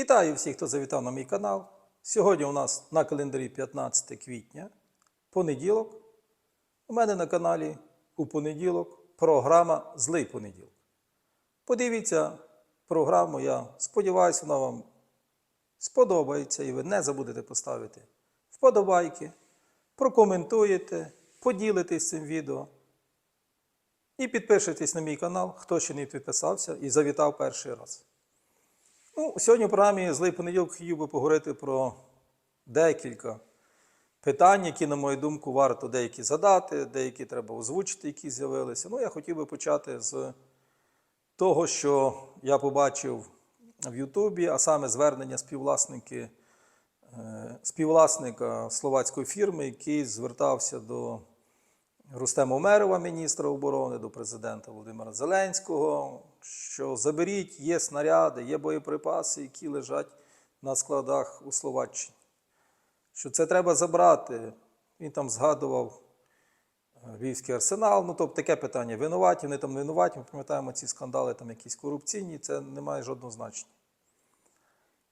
Вітаю всіх, хто завітав на мій канал. Сьогодні у нас на календарі 15 квітня, понеділок. У мене на каналі у понеділок програма Злий понеділок. Подивіться програму, я сподіваюся, вона вам сподобається і ви не забудете поставити вподобайки, прокоментуєте, поділитесь цим відео. І підпишитесь на мій канал, хто ще не підписався і завітав перший раз. Ну, сьогодні в програмі Злий понеділок хотів би поговорити про декілька питань, які, на мою думку, варто деякі задати, деякі треба озвучити, які з'явилися. Ну, я хотів би почати з того, що я побачив в Ютубі, а саме звернення співвласники, е, співвласника словацької фірми, який звертався до Рустема Умерова, міністра оборони, до президента Володимира Зеленського, що заберіть, є снаряди, є боєприпаси, які лежать на складах у Словаччині. Що це треба забрати. Він там згадував е, Львівський арсенал. Ну, тобто таке питання: винуваті, вони там винуваті. Ми пам'ятаємо ці скандали, там якісь корупційні, це не має жодного значення.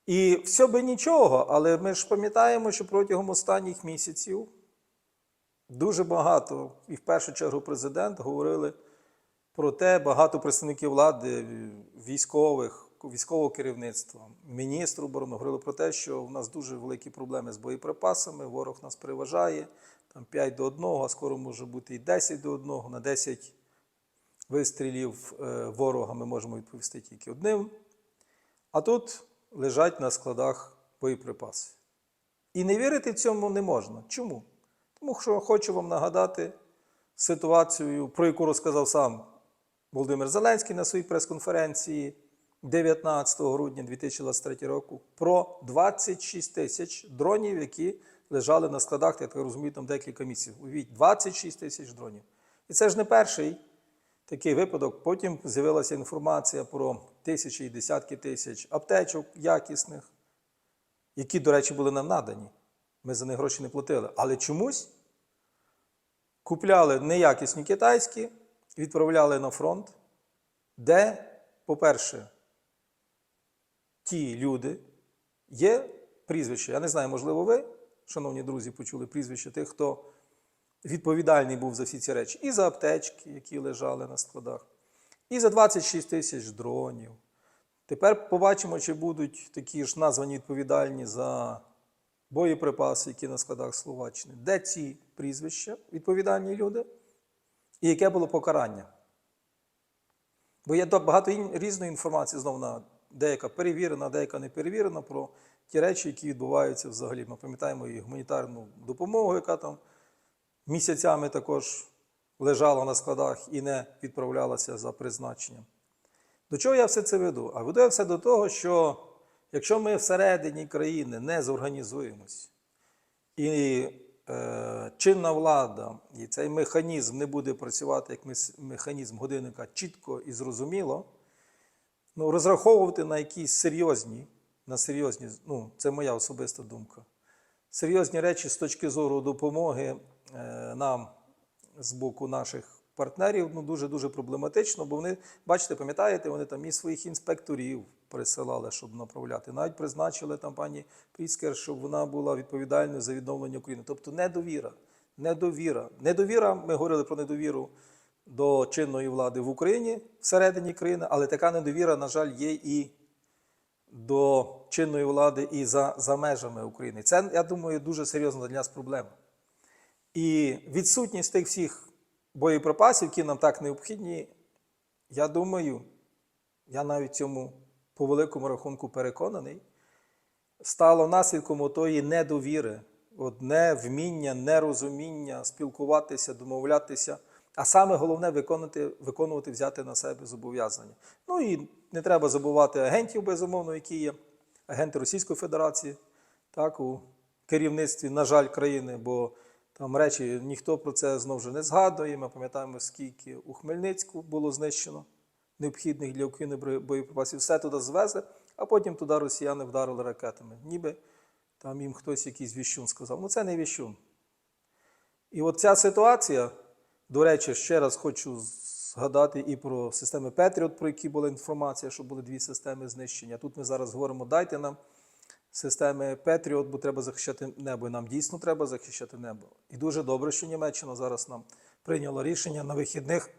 І все би нічого, але ми ж пам'ятаємо, що протягом останніх місяців дуже багато, і в першу чергу президент, говорили про те, багато представників влади, військових, військового керівництва, міністр оборони говорили про те, що в нас дуже великі проблеми з боєприпасами, ворог нас переважає, там 5 до 1, а скоро може бути і 10 до 1, на 10 вистрілів е, ворога ми можемо відповісти тільки одним. А тут лежать на складах боєприпаси. І не вірити цьому не можна. Чому? Тому що хочу вам нагадати ситуацію, про яку розказав сам Володимир Зеленський на своїй прес-конференції 19 грудня 2023 року про 26 тисяч дронів, які лежали на складах, я так розумію, там декілька місяців. Уявіть, 26 тисяч дронів. І це ж не перший такий випадок. Потім з'явилася інформація про тисячі і десятки тисяч аптечок якісних, які, до речі, були нам надані. Ми за них гроші не платили. Але чомусь купляли неякісні китайські, відправляли на фронт, де, по-перше, ті люди є прізвище. Я не знаю, можливо, ви, шановні друзі, почули прізвище тих, хто відповідальний був за всі ці речі. І за аптечки, які лежали на складах, і за 26 тисяч дронів. Тепер побачимо, чи будуть такі ж названі відповідальні за боєприпаси, які на складах Словаччини. Де ці прізвища, відповідальні люди, і яке було покарання? Бо є багато різної інформації, знову на деяка перевірена, деяка не перевірена про ті речі, які відбуваються взагалі. Ми пам'ятаємо і гуманітарну допомогу, яка там місяцями також лежала на складах і не відправлялася за призначенням. До чого я все це веду? А веду я все до того, що якщо ми всередині країни не зорганізуємось, і е, чинна влада, і цей механізм не буде працювати як механізм годинника чітко і зрозуміло, ну, розраховувати на якісь серйозні, на серйозні, ну, це моя особиста думка, серйозні речі з точки зору допомоги е, нам з боку наших партнерів ну, дуже-дуже проблематично, бо вони, бачите, пам'ятаєте, вони там і своїх інспекторів присилали, щоб направляти. Навіть призначили там пані Пріскер, щоб вона була відповідальною за відновлення України. Тобто недовіра. Недовіра. Недовіра, ми говорили про недовіру до чинної влади в Україні всередині країни, але така недовіра, на жаль, є і до чинної влади і за, за межами України. Це, я думаю, дуже серйозна для нас проблема. І відсутність тих всіх боєприпасів, які нам так необхідні, я думаю, я навіть цьому по великому рахунку переконаний, стало наслідком отої недовіри, от невміння, нерозуміння, спілкуватися, домовлятися, а саме головне виконувати, виконувати, взяти на себе зобов'язання. Ну і не треба забувати агентів, безумовно, які є, агенти Російської Федерації, так, у керівництві, на жаль, країни, бо там речі ніхто про це знову ж не згадує. Ми пам'ятаємо, скільки у Хмельницьку було знищено необхідних для України боєприпасів. Все туди звезли, а потім туди росіяни вдарили ракетами. Ніби там їм хтось якийсь віщун сказав. Ну це не віщун. І от ця ситуація, до речі, ще раз хочу згадати і про системи Patriot, про які була інформація, що були дві системи знищення. Тут ми зараз говоримо, дайте нам системи Patriot, бо треба захищати небо. І нам дійсно треба захищати небо. І дуже добре, що Німеччина зараз нам прийняла рішення на вихідних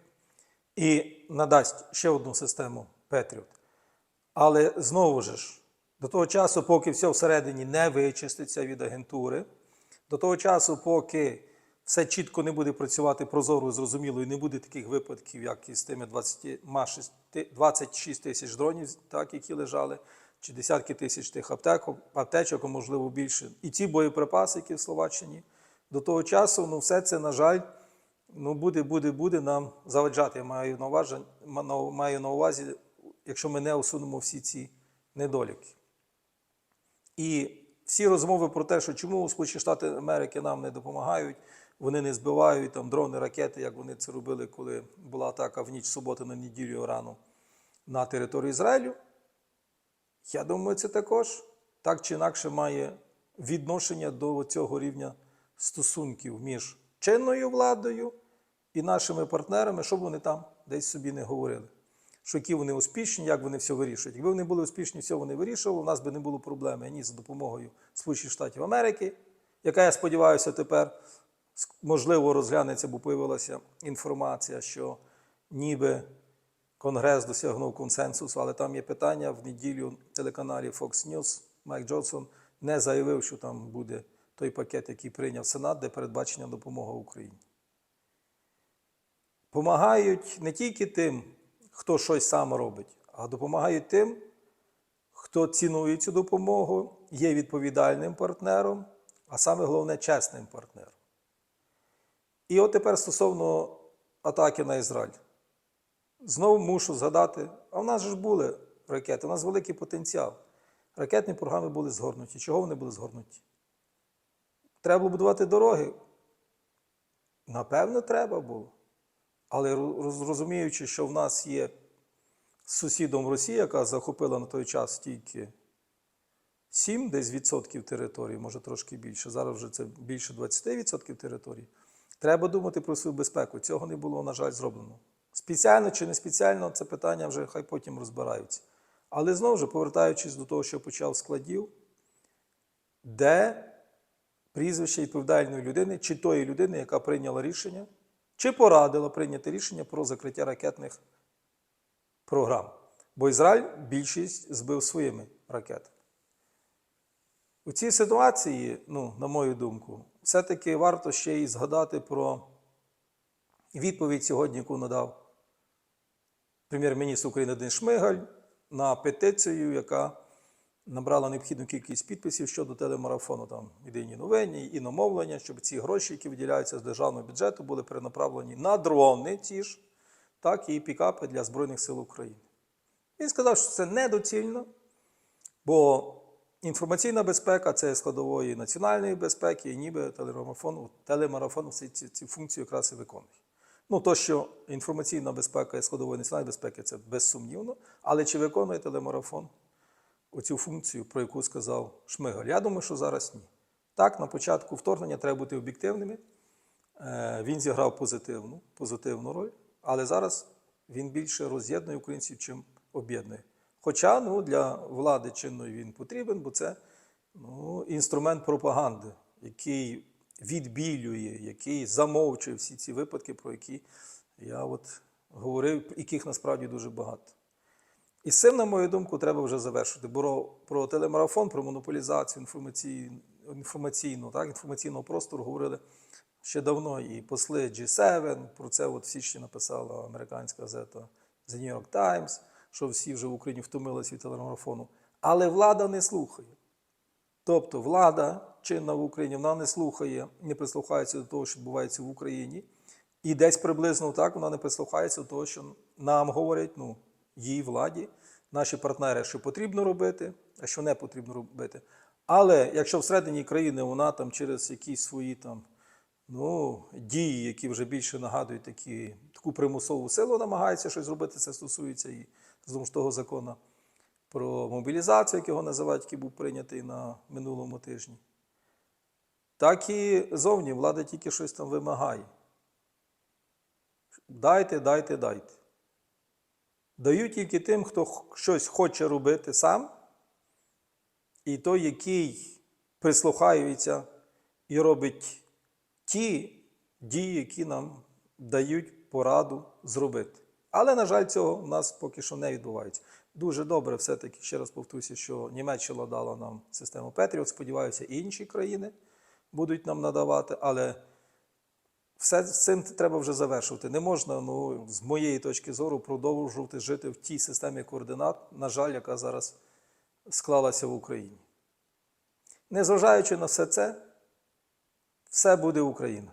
і надасть ще одну систему Patriot. Але знову ж, до того часу, поки все всередині не вичиститься від агентури, до того часу, поки все чітко не буде працювати прозоро, зрозуміло, і не буде таких випадків, як із тими 20, ма- 26 тисяч дронів, так, які лежали, чи десятки тисяч тих аптек, аптечок, а можливо більше, і ті боєприпаси, які в Словаччині, до того часу, ну, все це, на жаль, ну, буде, буде, буде нам заваджати. Я маю на увазі, маю на увазі, якщо ми не усунемо всі ці недоліки. І всі розмови про те, що чому Сполучені Штати Америки нам не допомагають, вони не збивають там дрони, ракети, як вони це робили, коли була атака в ніч суботи на неділю рано на територію Ізраїлю. Я думаю, це також так чи інакше має відношення до цього рівня стосунків між чинною владою і нашими партнерами, щоб вони там десь собі не говорили. Що які вони успішні, як вони все вирішують. Якби вони були успішні, все вони вирішували, у нас би не було проблеми ані за допомогою Сполучених Штатів Америки, яка, я сподіваюся, тепер можливо розглянеться, бо появилася інформація, що ніби Конгрес досягнув консенсусу, але там є питання в неділю телеканалі Fox News. Майк Джонсон не заявив, що там буде той пакет, який прийняв Сенат, де передбачена допомога Україні. Помагають не тільки тим, хто щось сам робить, а допомагають тим, хто цінує цю допомогу, є відповідальним партнером, а саме головне чесним партнером. І от тепер стосовно атаки на Ізраїль. Знову мушу згадати, а в нас ж були ракети, у нас великий потенціал. Ракетні програми були згорнуті. Чого вони були згорнуті? Треба було будувати дороги? Напевно, треба було. Але розуміючи, що в нас є сусідом Росія, яка захопила на той час тільки 7 десь відсотків території, може трошки більше. Зараз вже це більше 20% території. Треба думати про свою безпеку. Цього не було, на жаль, зроблено. Спеціально чи не спеціально, це питання вже хай потім розбираються. Але знову ж, повертаючись до того, що почав складів, де прізвище відповідальної людини, чи тої людини, яка прийняла рішення, чи порадила прийняти рішення про закриття ракетних програм. Бо Ізраїль більшість збив своїми ракетами. У цій ситуації, ну, на мою думку, все-таки варто ще й згадати про відповідь сьогодні, яку надав прем'єр-міністр України Денис Шмигаль на петицію, яка набрала необхідну кількість підписів щодо телемарафону там єдині новині, іномовлення, щоб ці гроші, які виділяються з державного бюджету, були перенаправлені на дрони ті ж, так і пікапи для Збройних сил України. Він сказав, що це недоцільно, бо інформаційна безпека це складової національної безпеки, і ніби телемарафон, телемарафон ці, ці, ці функції якраз і виконує. Ну, то, що інформаційна безпека є складовою національної безпеки, це безсумнівно, але чи виконує телемарафон оцю функцію, про яку сказав Шмигаль? Я думаю, що зараз ні. Так, на початку вторгнення треба бути об'єктивними. Е, Він зіграв позитивну, позитивну роль, але зараз він більше роз'єднує українців, чим об'єднує. Хоча ну, для влади чинної він потрібен, бо це ну, інструмент пропаганди, який відбілює, який замовчує всі ці випадки, про які я от говорив, яких насправді дуже багато. І з цим, на мою думку, треба вже завершити. Бо про телемарафон, про монополізацію інформаційну, інформаційну, так, інформаційного простору говорили ще давно. І посли G7, про це от в січні написала американська газета The New York Times, що всі вже в Україні втомилися від телемарафону. Але влада не слухає. Тобто влада чинна в Україні вона не слухає, не прислухається до того, що відбувається в Україні. І десь приблизно так вона не прислухається до того, що нам говорять, ну, їй владі, наші партнери, що потрібно робити, а що не потрібно робити. Але якщо всередині країни вона там через якісь свої там, ну, дії, які вже більше нагадують такі, таку примусову силу, намагається щось зробити, це стосується і ж того закону про мобілізацію, як його називають, який був прийнятий на минулому тижні. Так і зовні влада тільки щось там вимагає. дайте, дайте, дайте. Дають тільки тим, хто щось хоче робити сам, і той, який прислухається і робить ті дії, які нам дають пораду зробити. Але, на жаль, цього в нас поки що не відбувається. Дуже добре, все-таки, ще раз повторюся, що Німеччина дала нам систему Петріот. Сподіваюся, і інші країни будуть нам надавати, але все з цим треба вже завершувати. Не можна, ну, з моєї точки зору, продовжувати жити в тій системі координат, на жаль, яка зараз склалася в Україні. Незважаючи на все це, все буде Україна.